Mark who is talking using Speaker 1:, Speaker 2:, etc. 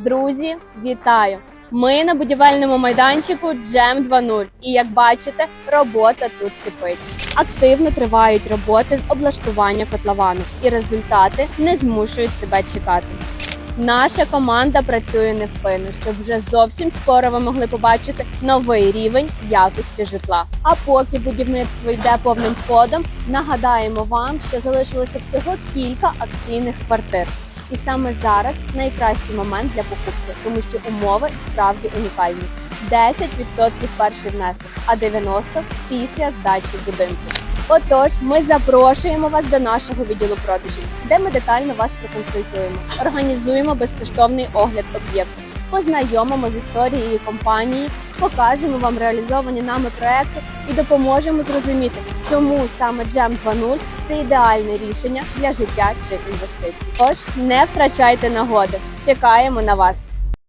Speaker 1: Друзі, вітаю! Ми на будівельному майданчику Джем 2.0. І як бачите, робота тут кипить. Активно тривають роботи з облаштування котловану, і результати не змушують себе чекати. Наша команда працює невпинно, щоб вже зовсім скоро ви могли побачити новий рівень якості житла. А поки будівництво йде повним ходом, нагадаємо вам, що залишилося всього кілька акційних квартир. І саме зараз найкращий момент для покупки, тому що умови справді унікальні. 10% перший внесок, а 90% після здачі будинку. Отож, ми запрошуємо вас до нашого відділу продажів, де ми детально вас проконсультуємо, організуємо безкоштовний огляд об'єкту, познайомимо з історією компанії, покажемо вам реалізовані нами проекти і допоможемо зрозуміти, чому саме Джем 2.0 – це ідеальне рішення для життя чи інвестицій. Тож не втрачайте нагоди. Чекаємо на вас.